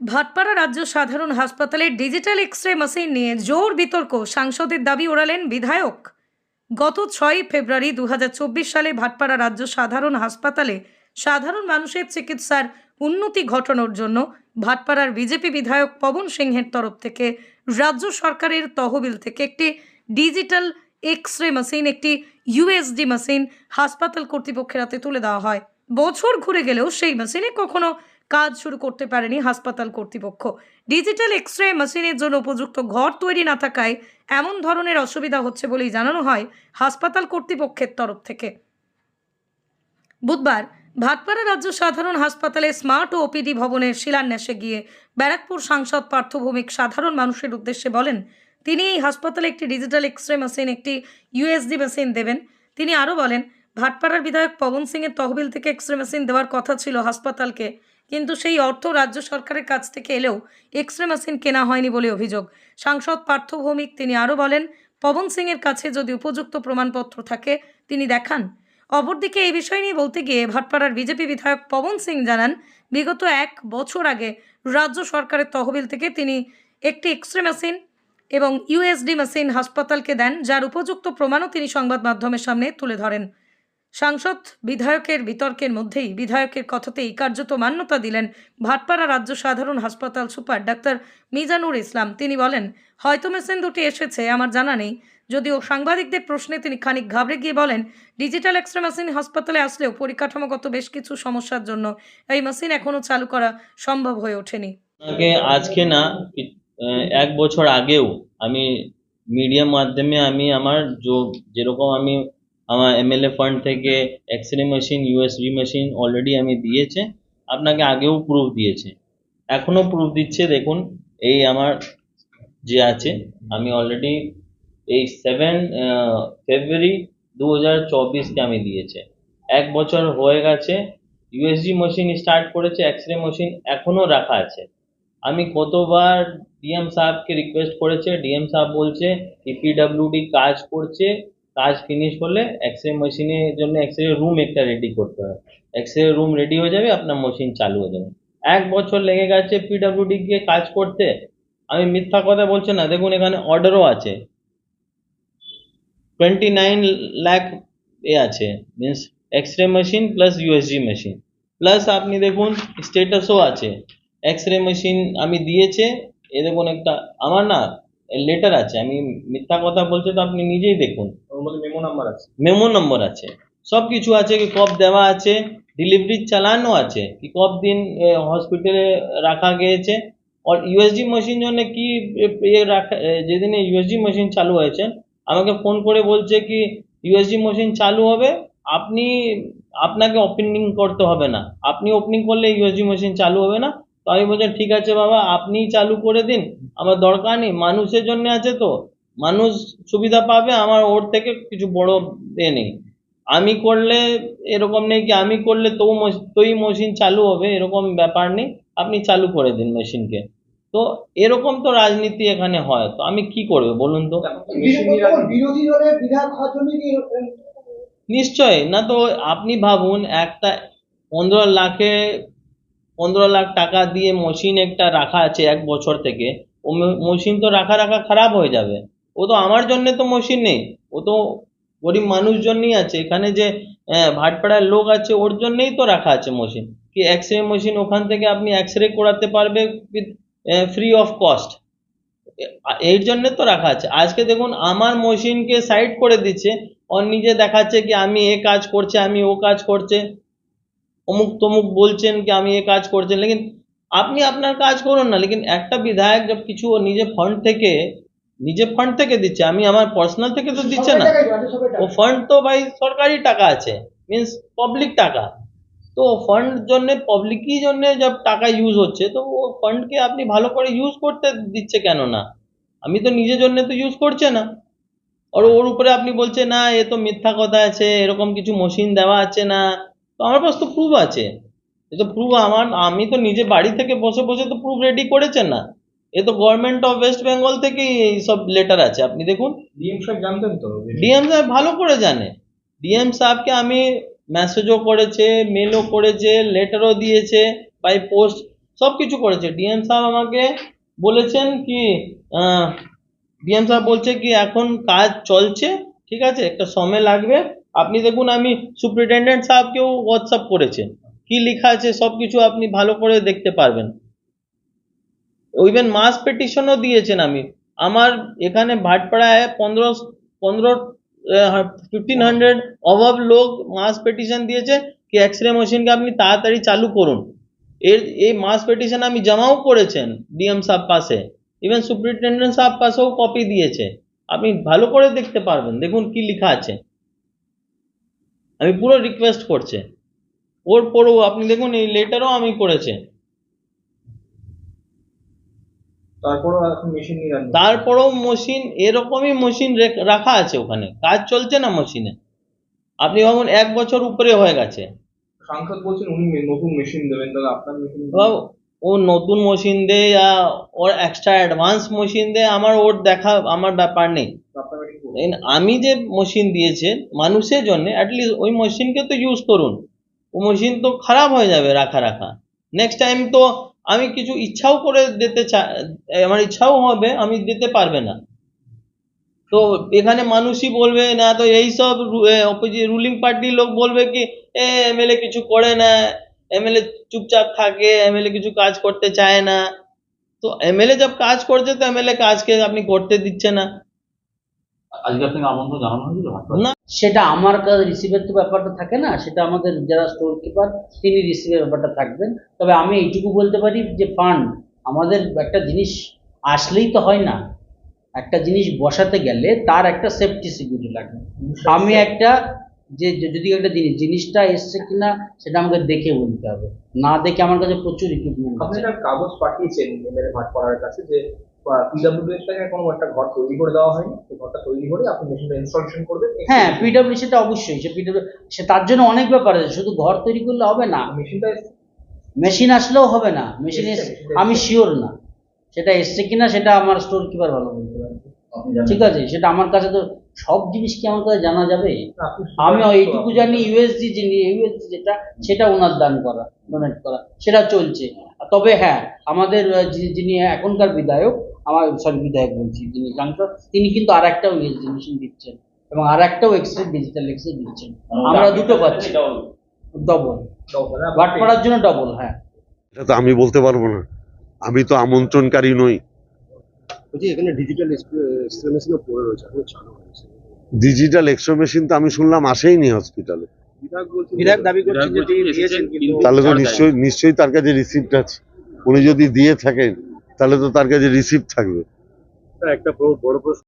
ভাটপাড়া রাজ্য সাধারণ হাসপাতালে ডিজিটাল এক্স রে মেশিন নিয়ে জোর বিতর্ক সাংসদের দাবি ওড়ালেন বিধায়ক। গত ছয়ই ফেব্রুয়ারি দুহাজার চব্বিশ সালে ভাটপাড়া রাজ্য সাধারণ হাসপাতালে সাধারণ মানুষের চিকিৎসার উন্নতি ঘটানোর জন্য ভাটপাড়ার বিজেপি বিধায়ক পবন সিংহের তরফ থেকে রাজ্য সরকারের তহবিল থেকে একটি ডিজিটাল এক্স রে মেশিন, একটি ইউএসডি মেশিন হাসপাতাল কর্তৃপক্ষের হাতে তুলে দেওয়া হয়। বছর ঘুরে গেলেও সেই মেশিনে কখনো কাজ শুরু করতে পারেনি হাসপাতাল কর্তৃপক্ষ। ডিজিটাল এক্স রে মেশিনের জন্য উপযুক্ত ঘর তৈরি না থাকায় এমন ধরনের অসুবিধা হচ্ছে বলেই জানানো হয় হাসপাতাল কর্তৃপক্ষের তরফ থেকে। বুধবার ভাটপাড়া রাজ্য সাধারণ হাসপাতালে স্মার্ট ও ওপিডি ভবনের শিলান্যাসে গিয়ে ব্যারাকপুর সাংসদ পার্থভৌমিক সাধারণ মানুষের উদ্দেশ্যে বলেন, তিনি এই হাসপাতালে একটি ডিজিটাল এক্স রে মেশিন, একটি ইউএসডি মেশিন দেবেন। তিনি আরও বলেন, ভাটপাড়ার বিধায়ক পবন সিংয়ের তহবিল থেকে এক্স রে মেশিন দেওয়ার কথা ছিল হাসপাতালকে। কিন্তু সেই অর্থ রাজ্য সরকারের কাছ থেকে এলেও এক্স রে মেশিন কেনা হয়নি বলে অভিযোগ। সাংসদ পার্থ ভৌমিক, তিনি আরও বলেন, পবন সিংয়ের কাছে যদি উপযুক্ত প্রমাণপত্র থাকে, তিনি দেখান। অপরদিকে এই বিষয় নিয়ে বলতে গিয়ে ভাটপাড়ার বিজেপি বিধায়ক পবন সিং জানান, বিগত এক বছর আগে রাজ্য সরকারের তহবিল থেকে তিনি একটি এক্স রে মেশিন এবং ইউএসডি মেশিন হাসপাতালকে দেন, যার উপযুক্ত প্রমাণও তিনি সংবাদ মাধ্যমের সামনে তুলে ধরেন। সাংসদ বিধায়কের বিতর্কের মধ্যেই বিধায়কের কথাতেই কার্যত মান্যতা দিলেন ভাটপাড়া রাজ্য সাধারণ হাসপাতাল সুপার ডাক্তার মিজানুর ইসলাম। তিনি বলেন, হয়তো মেশিন দুটি এসেছে, আমার জানা নেই। যদিও সাংবাদিকদের প্রশ্নে তিনি খানিক ঘাবড়ে গিয়ে বলেন, ডিজিটাল এক্সরে মেশিন হাসপাতালে আসলেও পরিকাঠামোগত বেশ কিছু সমস্যার জন্য এই মেশিন এখনও চালু করা সম্ভব হয়ে ওঠেনি। আজকে না, এক বছর আগেও আমি মিডিয়া মাধ্যমে আমি আমার যেরকম আমি আমার এমএলএ ফান্ড থেকে X ray machine USD machine already আমি দিয়েছে। আপনাকে আগেও প্রুফ দিয়েছে। এখনও প্রুফ দিচ্ছে, দেখুন, এই আমার যে আছে, আমি অলরেডি এই সেভেন ফেব্রুয়ারি দু হাজার চব্বিশকে আমি দিয়েছে। এক বছর হয়ে গেছে ইউএসজি মেশিন স্টার্ট করেছে এক্স রে মেশিন এখনও রাখা আছে। আমি কতবার ডিএম সাহেবকে রিকোয়েস্ট করেছে ডিএম সাহেব বলছে কি পিডাব্লিউডি কাজ করছে কাজ ফিনিশ করলে এক্স রে মেশিনের জন্য এক্স রে রুম একটা রেডি করতে হবে। এক্স রে রুম রেডি হয়ে যাবে, আপনার মেশিন চালু হয়ে যাবে। এক বছর লেগে গেছে পিডাব্লিউডি গিয়ে কাজ করতে। আমি মিথ্যা কথা বলছি না, দেখুন এখানে অর্ডারও আছে। টোয়েন্টি নাইন লাখ এ আছে means X ray machine plus USG machine plus আপনি দেখুন স্টেটাসও আছে। এক্স রে মেশিন আমি দিয়েছে, এ দেখুন একটা, আমার না লেটার আছে, আমি মিথ্যা কথা বলছি তো আপনি নিজেই দেখুন। মেমো নাম্বার আছে। নম্বর আছে। সব কিছু আছে কি কব দেওয়া আছে ডিলিভারি চালানো আছে। কি কব দিন হসপিটালে রাখা গিয়েছে। আর ইউএসজি মেশিন জন্য কি যেদিনে ইউএসজি মেশিন চালু হয়েছে, আমাকে ফোন করে বলছে কি ইউএসজি মেশিন চালু হবে, আপনি, আপনাকে ওপেনিং করতে হবে না। আপনি ওপেনিং করলে ইউএসজি মেশিন চালু হবে না। তো আমি বলছি, ঠিক আছে বাবা, আপনিই চালু করে দিন। আমার দরকার নেই। মানুষের জন্য আছে তো। মানুষ সুবিধা পাবে আমার ওর থেকে কিছু বড় এ নেই। আমি করলে এরকম নেই কি আমি করলে তো তোই মেশিন চালু হবে এরকম ব্যাপার নেই। আপনি চালু করে দিন মেশিনকে তো এরকম তো রাজনীতি এখানে হয়। তো আমি কি করব বলুন তো? নিশ্চয় না তো আপনি ভাবুন একটা পনেরো লাখে পনেরো লাখ টাকা দিয়ে মেশিন একটা রাখা আছে এক বছর থেকে। ও মেশিন তো রাখা রাখা খারাপ হয়ে যাবে। ও তো আমার জন্য তো মেশিন নেই। ও তো গরিব মানুষ জন্যই আছে। এখানে যে ভাটপাড়ার লোক আছে, ওর জন্যই তো রাখা আছে মেশিন কি এক্স রে মেশিন ওখান থেকে আপনি এক্স রে করাতে পারবে উইথ ফ্রি অফ কস্ট এর জন্য তো রাখা আছে। আজকে দেখুন, আমার মেশিনকে সাইড করে দিচ্ছে। ওর নিজে দেখাচ্ছে কি আমি এ কাজ করছে, আমি ও কাজ করছে। অমুক তমুক বলছেন কি আমি এ কাজ করছেন লেকিন আপনি আপনার কাজ করুন না। লেকিন একটা বিধায়ক যখন কিছু ও নিজে ফান্ড থেকে নিজে ফান্ড থেকে দিচ্ছে আমি আমার পার্সোনাল থেকে তো দিচ্ছে না। ও ফান্ড তো ভাই সরকারি টাকা আছে মিন্স পাবলিক টাকা। তো ফান্ড জন্য পাবলিকই জন্য জব টাকা ইউজ হচ্ছে তো ও ফান্ডকে আপনি ভালো করে ইউজ করতে দিচ্ছে কেন না? আমি তো নিজের জন্য তো ইউজ করছে না। আর ওর উপরে আপনি বলছে না এ তো মিথ্যা কথা আছে এরকম কিছু মেশিন দেওয়া আছে না। তো আমার কাছে তো প্রুফ আছে। এ তো প্রুফ আমার আমি তো নিজে বাড়ি থেকে বসে বসে তো প্রুফ রেডি করেছেন না। এ তো গভর্নমেন্ট অফ ওয়েস্ট বেঙ্গল থেকেই সব লেটার আছে আপনি দেখুন। ডিএম সাহেব জানতেন তো? ডিএম সাহেব ভালো করে জানে। ডিএম সাহেবকে আমি মেসেজও করেছে মেলও করেছে লেটারও দিয়েছে বাই পোস্ট সব কিছু করেছে। ডিএম সাহেব আমাকে বলেছেন কি ডিএম সাহেব বলছে কি এখন কাজ চলছে ঠিক আছে? একটা সময় লাগবে। আপনি দেখুন আমি সুপ্রিটেন্ডেন্ট সাহেবকেও হোয়াটসঅ্যাপ করেছে। কি লেখা আছে সব কিছু আপনি ভালো করে দেখতে পারবেন। ইভেন মাস পেটিশনও দিয়েছেন আমি। আমার এখানে ভাটপাড়ায় পনেরো পনেরো ফিফটিন হান্ড্রেড অভাব লোক মাস পেটিশন দিয়েছে। কি এক্স রে মেশিনকে আপনি তাড়াতাড়ি চালু করুন। এর, এই মাস পেটিশন আমি জমাও করেছেন ডিএম সাহেব পাশে। ইভেন সুপ্রিনটেন্ডেন্ট সাহেব পাশেও কপি দিয়েছে। আপনি ভালো করে দেখতে পারবেন। দেখুন কি লেখা আছে। আমি পুরো রিকোয়েস্ট করছে। ওর পরেও আপনি দেখুন এই লেটারও আমি করেছে। তারপরও মেশিন এরকমই মেশিন রাখা আছে ওখানে। কাজ চলছে না মেশিনে আপনি ভাবুন এক বছর উপরে হয়ে গেছে। সাংসদ বলছেন উনি নতুন মেশিন দেবেন তাহলে আপনার মেশিন ও নতুন মেশিন দেয় या ওর এক্সট্রা অ্যাডভান্স মেশিন দেয় আমার ওর দেখা আমার ব্যাপার নেই। আমি যে মেশিন দিয়েছে মানুষের জন্য অ্যাটলিস্ট ওই মেশিনকে তো ইউজ করুন। ও মেশিন তো খারাপ হয়ে যাবে রাখা রাখা। নেক্সট টাইম তো আমি কিছু ইচ্ছাও করে দিতে চা আমার ইচ্ছাও হবে, আমি দিতে পারবে না। তো এখানে মানুষই বলবে, না, তো এই সব রুলিং পার্টির লোক বলবে কি, এ এমএলএ কিছু করে না এমএলএ চুপচাপ থাকে এমএলএ কিছু কাজ করতে চায় না। তো এমএলএ জব কাজ করছে, তো এমএলএ কাজকে আপনি করতে দিচ্ছে না। আজকে আপনাকে আমন্ত্রণ জানানো হয়েছিল? না সেটা আমার কাছে রিসিভের তো ব্যাপারটা থাকে না সেটা আমাদের যারা স্টোর কিপার তিনি রিসিভের ব্যাপারটা থাকবেন। তবে আমি এইটুকু বলতে পারি যে ফান্ড আমাদের একটা জিনিস আসলেই তো হয় না। একটা জিনিস বসাতে গেলে তার একটা সেফটি সিকিউরিটি লাগবে। আমি একটা যে যদি একটা জিনিস জিনিসটা এসছে কিনা সেটা আমাকে দেখে বলতে হবে। না দেখে আমার কাছে প্রচুর ইকুইপমেন্ট আপনি কাগজ পাঠিয়েছেন এমএলএ ভাট পড়ার কাছে যে পিডব্লিউএস থেকে কোনো একটা ঘর তৈরি করে দেওয়া হয়নি। সেই ঘরটা তৈরি করে আপনি মেশিনটা ইনস্টলেশন করবেন। হ্যাঁ পিডব্লিউ সেটা অবশ্যই। সে পিডব্লিউ সে তার জন্য অনেক ব্যাপার আছে। শুধু ঘর তৈরি করলে হবে না। মেশিনটা মেশিন আসলেও হবে না। মেশিন আমি শিওর না। সেটা এসছে কিনা সেটা আমার স্টোর কিপার ভালো বলতে পারবে ঠিক আছে সেটা আমার কাছে তো সব জিনিস কি আমার কাছে জানা যাবে? আমি এইটুকু জানি ইউএসডি যিনি ইউএসডি যেটা সেটা ওনার দান করা ডোনেট করা। সেটা চলছে। তবে হ্যাঁ আমাদের যিনি এখনকার বিধায়ক আমার সরি বিধায়ক বলছি যিনি সাংসদ তিনি কিন্তু আর একটাও মেশিন দিচ্ছেন এবং আর একটাও এক্সরে ডিজিটাল এক্সরে দিচ্ছেন আমরা দুটো পাচ্ছি। ডবল বাট করার জন্য ডবল হ্যাঁ। এটা তো আমি বলতে পারব না। আমি তো আমন্ত্রণকারী নই। বলছি এখানে ডিজিটাল এক্সপ্রেমেশনও পড়ে রয়েছে এখন চালু হয়েছে ডিজিটাল এক্সরে মেশিন তো আমি শুনলাম আসেইনি হসপিটালে বিধায়ক বলছেন বিধায়ক দাবি করছেন যে তিনি দিয়েছেন কিন্তু তাহলে তো নিশ্চয়ই নিশ্চয়ই তার কাছে রিসিপ্ট আছে। উনি যদি দিয়ে থাকেন তাহলে তো তার কাছে রিসিভ থাকবে। একটা বড় প্রশ্ন